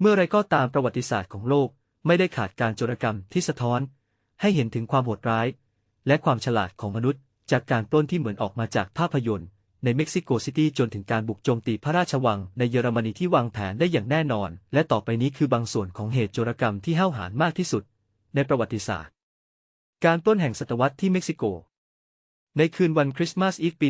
เมื่อไรก็ตามประวัติศาสตร์ของโลกไม่ได้ขาดการโจรกรรมที่สะท้อน ให้เห็นถึงความโหดร้าย และความฉลาดของมนุษย์ จากการปล้นที่เหมือนออกมาจากภาพยนตร์ ในเม็กซิโกซิตี้จนถึงการบุกโจมตีพระราชวัง ในเยอรมนีที่วางแผนได้อย่างแน่นอน และต่อไปนี้คือบางส่วนของเหตุโจรกรรมที่ห้าวหาญมากที่สุด ในประวัติศาสตร์ การปล้นแห่งศตวรรษที่เม็กซิโกในคืนวันคริสต์มาสอีฟปี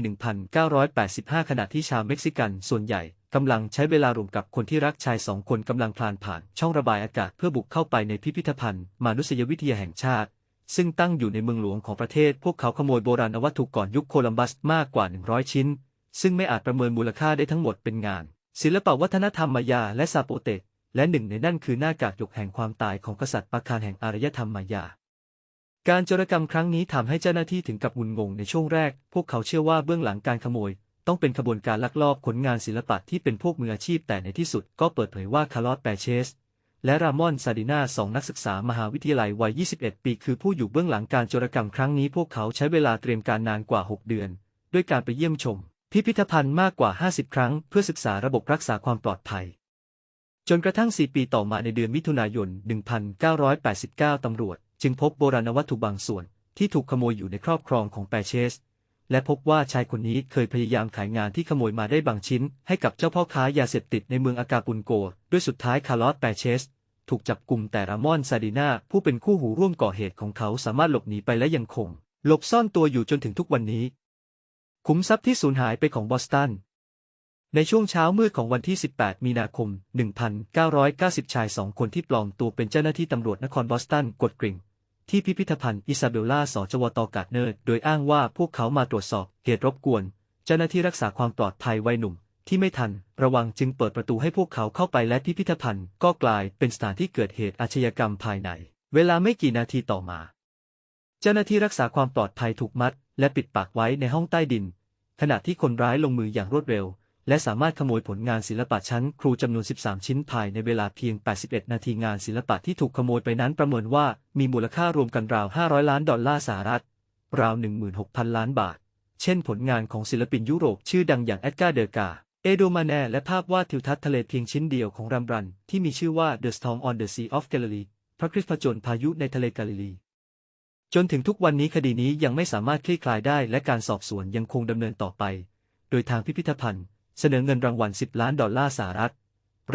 1985 ขณะที่ชาวเม็กซิกันส่วนใหญ่ กำลังใช้เวลารวมกับคนที่รักชายสองคนกำลังพลานผ่านช่องระบายอากาศเพื่อบุกเข้าไปในพิพิธภัณฑ์มนุษยวิทยาแห่งชาติ ซึ่งตั้งอยู่ในเมืองหลวงของประเทศ พวกเขาขโมยโบราณวัตถุก่อนยุคโคลัมบัสมากกว่า 100 ชิ้น ซึ่งไม่อาจประเมินมูลค่าได้ทั้งหมดเป็นงาน ศิลปวัฒนธรรมมายาและซาโปเตะและหนึ่งในนั่นคือหน้ากากหยกแห่งความตายของกษัตริย์ปาคารแห่งอารยธรรมมายาการโจรกรรมครั้งนี้ทำให้เจ้าหน้าที่ถึงกับงุนงงในช่วงแรก พวกเขาเชื่อว่าเบื้องหลังการขโมย ต้องเป็นขบวนการลักลอบขนงานศิลปะที่เป็นพวกมืออาชีพแต่ในที่สุดก็เปิดเผยว่าคาร์ลอสแปเชส และรามอนซาดินาสองนักศึกษามหาวิทยาลัยวัย 21 ปี คือผู้อยู่เบื้องหลังการโจรกรรมครั้งนี้พวกเขาใช้เวลาเตรียมการนานกว่า 6 เดือน ด้วยการไปเยี่ยมชม พิพิธภัณฑ์มากกว่า 50 ครั้ง เพื่อศึกษาระบบรักษาความปลอดภัย จนกระทั่ง 4 ปีต่อมาในเดือนมิถุนายน 1989 ตำรวจ จึงพบโบราณวัตถุบางส่วนที่ถูกขโมยอยู่ในครอบครองของแปเชส และพบว่าชายคนนี้เคยพยายามขายงานที่ขโมยมาได้บางชิ้น ให้กับเจ้าพ่อค้ายาเสพติดในเมืองอากาปุนโก ด้วยสุดท้ายคาร์ลอสแปเชส ถูกจับกลุ่มแต่รามอนซาดินาผู้เป็นคู่หูร่วมก่อเหตุของเขาสามารถหลบหนีไปและยังคง หลบซ่อนตัวอยู่จนถึงทุกวันนี้ขุมทรัพย์ที่สูญหายไปของบอสตันในช่วงเช้ามืดของวันที่ 18 มีนาคม 1990 ชายสองคนที่ปลอมตัวเป็นเจ้าหน้าที่ตำรวจนครบอสตันกดกริ่ง ที่พิพิธภัณฑ์อิซาเบลล่าสจวตกาดเนิร์ดโดยอ้างว่าพวกเขามาตรวจสอบเหตุรบกวน เจ้าหน้าที่รักษาความปลอดภัยวัยหนุ่ม ที่ไม่ทัน ระวังจึงเปิดประตูให้พวกเขาเข้าไปและพิพิธภัณฑ์ก็กลายเป็นสถานที่เกิดเหตุอาชญากรรมภายใน เวลาไม่กี่นาทีต่อมา เจ้าหน้าที่รักษาความปลอดภัยถูกมัด และปิดปากไว้ในห้องใต้ดิน ขณะที่คนร้ายลงมืออย่างรวดเร็ว และสามารถขโมยผลงานศิลปะชั้นครูจำนวน 13 ชิ้นภายในเวลาเพียง 81 นาทีงานศิลปะที่ถูกขโมยไปนั้นประเมินว่ามีมูลค่ารวมกันราว 500 ล้านดอลลาร์สหรัฐ ราว 16,000 ล้านบาท เช่นผลงานของศิลปินยุโรปชื่อดังอย่างแอดการ์เดอกา เอโดมาแนและภาพวาดทิวทัศน์ทะเลเพียงชิ้นเดียวของรัมบรัน ที่มีชื่อว่า The Storm on the Sea of Galilee พระคริสต์ผจญพายุในทะเลกาลิลีจนถึงทุกวันนี้คดีนี้ยังไม่สามารถคลี่คลายได้และการสอบสวนยังคงดำเนินต่อไป โดยทางพิพิธภัณฑ์ เสนอเงินรางวัล 10 ล้านดอลลาร์สหรัฐ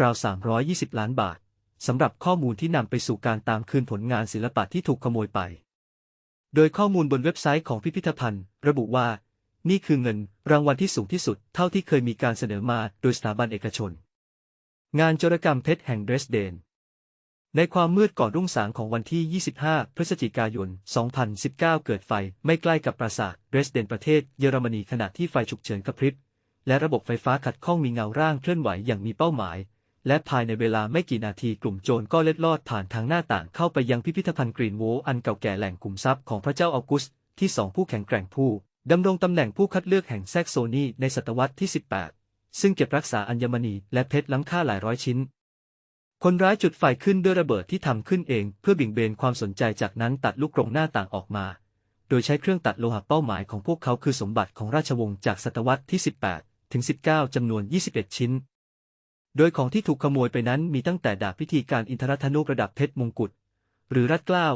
ราว 320 ล้านบาท สำหรับข้อมูลที่นำไปสู่การตามคืนผลงานศิลปะที่ถูกขโมยไป โดยข้อมูลบนเว็บไซต์ของพิพิธภัณฑ์ ระบุว่า นี่คือเงินรางวัลที่สูงที่สุด เท่าที่เคยมีการเสนอมาโดยสถาบันเอกชน งานจรกรรมเพชรแห่งเดรสเดนในความมืดก่อนรุ่งสางของวันที่ 25 พฤศจิกายน 2019 เกิดไฟไม่ใกล้กับปราสาทเดรสเดนประเทศเยอรมนีขณะที่ไฟฉุกเฉินกระพริบ และระบบไฟฟ้าขัดข้องมีเงาร่างเคลื่อนไหวอย่างมีเป้าหมาย และภายในเวลาไม่กี่นาทีกลุ่มโจรก็เล็ดลอดผ่านทางหน้าต่างเข้าไปยังพิพิธภัณฑ์กรีนโวอันเก่าแก่แหล่งขุมทรัพย์ของพระเจ้าออกุสที่สองผู้แข็งแกร่งผู้ดำรงตำแหน่งผู้คัดเลือกแห่งแซกโซนีในศตวรรษที่ 18 ซึ่งเก็บรักษาอัญมณีและเพชรล้ำค่าหลายร้อยชิ้น คนร้ายจุดไฟขึ้นด้วยระเบิดที่ทำขึ้นเอง เพื่อบิ่งเบนความสนใจจากนั้นตัดลูกกรงหน้าต่างออกมา โดยใช้เครื่องตัดโลหะเป้าหมายของพวกเขาคือสมบัติของราชวงศ์จากศตวรรษที่ 18 ถึง 19 จำนวน 21 ชิ้น โดยของที่ถูกขโมยไปนั้นมีตั้งแต่ดาบพิธีการอินทรธนุระดับเพชรมงกุฎ หรือรัดเกล้า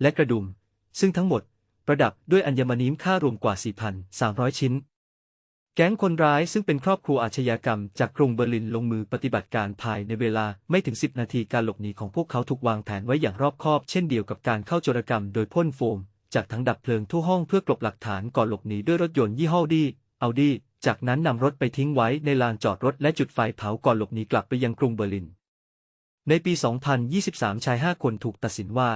และกระดุม ซึ่งทั้งหมด ประดับด้วยอัญมณีค่ารวมกว่า 4,300 ชิ้น แก๊งคนร้ายซึ่งเป็นครอบครัวอาชญากรรมจากกรุงเบอร์ลินลงมือปฏิบัติการภายในเวลาไม่ถึง 10 นาทีการหลบหนีของพวกเขาถูกวางแผนไว้อย่างรอบคอบ เช่นเดียวกับการเข้าโจรกรรมโดยพ่นโฟมจากถังดับเพลิงทั่วห้องเพื่อกลบหลักฐานก่อนหลบหนีด้วยรถยนต์ยี่ห้อดี เอาดี จากนั้นนำรถไปทิ้งไว้ในลานจอดรถและจุดไฟเผาก่อนหลบหนีกลับไปยังกรุงเบอร์ลิน ในปี 2023 ชาย 5 คนถูกตัดสินว่า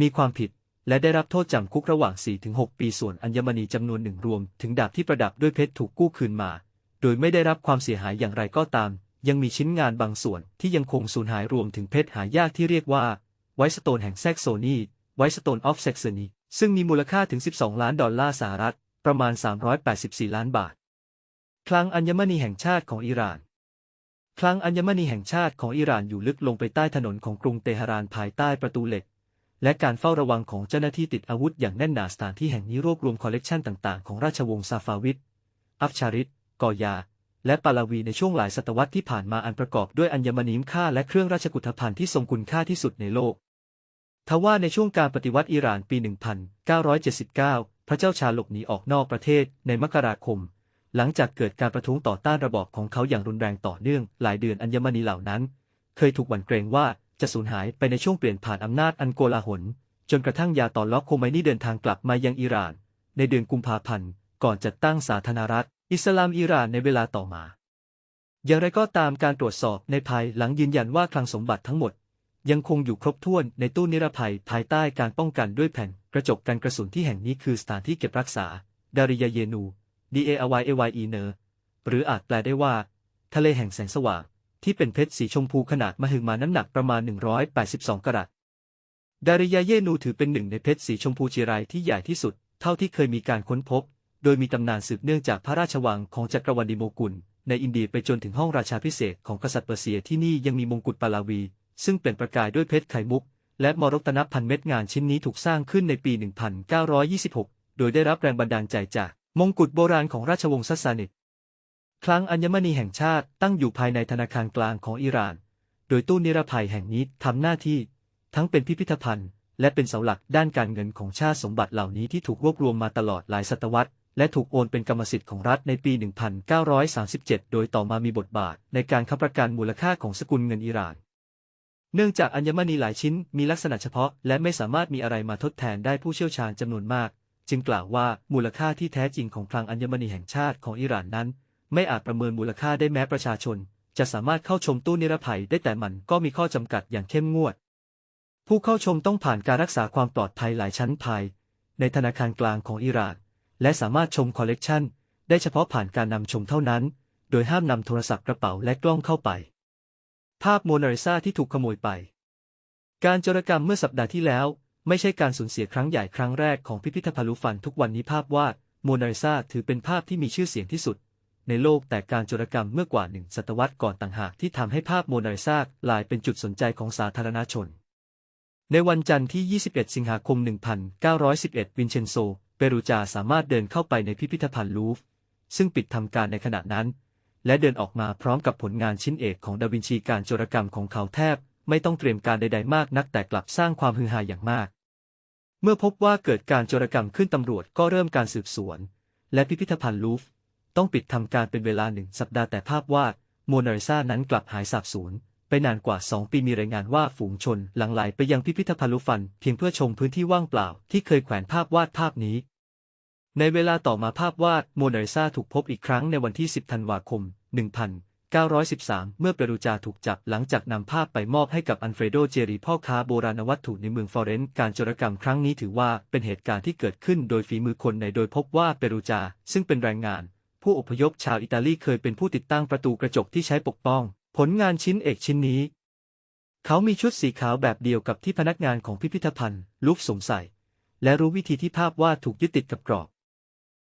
มีความผิดและได้รับโทษจำคุกระหว่าง 4-6 ปีส่วนอัญมณีจำนวนหนึ่งรวม ถึงดาบที่ประดับด้วยเพชรถูกกู้คืนมา โดยไม่ได้รับความเสียหายอย่างไรก็ตาม ยังมีชิ้นงานบางส่วนที่ยังคงสูญหายรวมถึงเพชรหายากที่เรียกว่าไวสโตนแห่งแซกโซนีไวสโตนออฟแซกซนีซึ่งมีมูลค่าถึง 12 ล้านดอลลาร์สหรัฐ ประมาณ 384 ล้านบาท คลังอัญมณีแห่งชาติของอิหร่าน คลังอัญมณีแห่งชาติของอิหร่านอยู่ลึกลงไปใต้ถนนของกรุงเตหะรานภายใต้ประตูเหล็ก และการเฝ้าระวังของเจ้าหน้าที่ติดอาวุธอย่างแน่นหนาสถานที่แห่งนี้รวบรวมคอลเลกชันต่างๆ ของราชวงศ์ซาฟาวิด อัฟชาริดกอยา และปาลาวีในช่วงหลายศตวรรษที่ผ่านมาอันประกอบด้วยอัญมณีค่าและเครื่องราชกุฏภัณฑ์ที่ทรงคุณค่าที่สุดในโลก ทว่าในช่วงการปฏิวัติอิหร่านปี 1979 พระเจ้าชาหลบหนีออกนอกประเทศในมกราคม หลังจากเกิดการประท้วงต่อต้านระบอบของเขาอย่างรุนแรงต่อเนื่องหลายเดือนอัญมณีเหล่านั้น เคยถูกหวั่นเกรงว่าจะสูญหายไปในช่วงเปลี่ยนผ่านอำนาจอันโกลาหล จนกระทั่งยาตอนล็อกโคไมนี่เดินทางกลับมายังอิหร่าน ในเดือนกุมภาพันธ์ ก่อนจัดตั้งสาธารณรัฐ อิสลามอิหร่านในเวลาต่อมา อย่างไรก็ตามการตรวจสอบในภายหลังยืนยันว่าคลังสมบัติทั้งหมด ยังคงอยู่ครบถ้วนในตู้นิรภัยภายใต้การป้องกันด้วยแผ่นกระจกกันกระสุนที่แห่งนี้คือสถานที่เก็บรักษา ดาริยาเยนู D A R Y A Y E เนอหรืออาจแปลได้ว่า ทะเลแห่งแสงสว่าง ที่เป็นเพชรสีชมพูขนาดมหึมาน้ำหนักประมาณ 182 กรัตดาริยาเยนูถือเป็นหนึ่งในเพชรสีชมพูจีไรที่ใหญ่ที่สุด เท่าที่เคยมีการค้นพบ โดยมีตำนานสืบเนื่องจากพระราชวังของจักรวรรดิโมกุล ในอินเดียไปจนถึงห้องราชาพิเศษของกษัตริย์เปอร์เซียที่นี่ยังมีมงกุฎปาลาวี ซึ่งเป็นประกายด้วยเพชรไข่มุก และมรกตนับพันเม็ดงานชิ้นนี้ถูกสร้างขึ้นในปี 1926 โดยได้รับแรงบันดาลใจจาก มงกุฎโบราณของราชวงศ์ซัสซานิดคลังอัญมณีแห่งชาติตั้งอยู่ภายในธนาคารกลางของอิหร่าน โดยตู้นิรภัยแห่งนี้ทำหน้าที่ ทั้งเป็นพิพิธภัณฑ์ และเป็นเสาหลักด้านการเงินของชาติสมบัติเหล่านี้ที่ถูกรวบรวมมาตลอดหลายศตวรรษ และถูกโอนเป็นกรรมสิทธิ์ของรัฐในปี 1937 โดยต่อมามีบทบาทในการค้ำประกันมูลค่าของสกุลเงินอิหร่าน เนื่องจากอัญมณีหลายชิ้นมีลักษณะเฉพาะ และไม่สามารถมีอะไรมาทดแทนได้ผู้เชี่ยวชาญจำนวนมาก จึงกล่าวว่ามูลค่าที่แท้จริงของคลังอัญมณีแห่งชาติของอิหร่านนั้น ไม่อาจประเมินมูลค่าได้แม้ประชาชน จะสามารถเข้าชมตู้นิรภัยได้แต่มันก็มีข้อจำกัดอย่างเข้มงวด ผู้เข้าชมต้องผ่านการรักษาความปลอดภัยหลายชั้นภาย ในธนาคารกลางของอิหร่าน และสามารถชมคอลเลกชันได้เฉพาะผ่านการนำชมเท่านั้น โดยห้ามนำโทรศัพท์กระเป๋าและกล้องเข้าไป ภาพโมนาลิซาที่ถูกขโมยไป การจรกรรมเมื่อสัปดาห์ที่แล้ว ไม่ใช่การสูญเสียครั้งใหญ่ครั้งแรกของพิพิธภัณฑ์ลูฟันทุกวันนี้ภาพวาดโมนาลิซาถือเป็นภาพที่มีชื่อเสียงที่สุด ในโลกแต่การโจรกรรมเมื่อกว่าหนึ่งศตวรรษก่อนต่างหากที่ทำให้ภาพโมนาลิซากลายเป็นจุดสนใจของสาธารณชน ในวันจันทร์ที่ 21 สิงหาคม 1911 วินเชนโซ เปรูจาสามารถเดินเข้าไปในพิพิธภัณฑ์ลูฟร์ซึ่งปิดทำการในขณะนั้น และเดินออกมาพร้อมกับผลงานชิ้นเอกของดาวินชีการโจรกรรมของเขาแทบ ไม่ต้องเตรียมการใดๆมากนักแต่กลับสร้างความฮือฮาอย่างมาก เมื่อพบว่าเกิดการโจรกรรมขึ้นตำรวจก็เริ่มการสืบสวน และพิพิธภัณฑ์ลูฟร์ต้องปิดทำการเป็นเวลาหนึ่งสัปดาห์แต่ภาพวาดโมนาลิซานั้นกลับหายสาบสูญไปนานกว่า 2 ปีมีรายงานว่าฝูงชนหลั่งไหลไปยังพิพิธภัณฑ์ลูฟัน เพียงเพื่อชมพื้นที่ว่างเปล่าที่เคยแขวนภาพวาดภาพนี้ ในเวลาต่อมาภาพวาดโมนาลิซาถูกพบอีกครั้งในวันที่ 10 ธันวาคม 1913 เมื่อเปรูจาถูกจับหลังจากนำภาพไปมอบให้กับอันเฟรโดเจรีพ่อค้าโบราณวัตถุในเมืองฟลอเรนซ์การโจรกรรมครั้งนี้ถือว่าเป็นเหตุการณ์ที่เกิดขึ้นโดยฝีมือคนในโดยพบว่าเปรูจา ซึ่งเป็นแรงงาน ผู้อพยพชาวอิตาลีเคยเป็นผู้ติดตั้งประตูกระจกที่ใช้ปกป้อง ผลงานชิ้นเอกชิ้นนี้ เขามีชุดสีขาวแบบเดียวกับที่พนักงานของพิพิธภัณฑ์ลูฟสวมใส่และรู้วิธีที่ภาพวาดถูกยึดติดกับกรอบ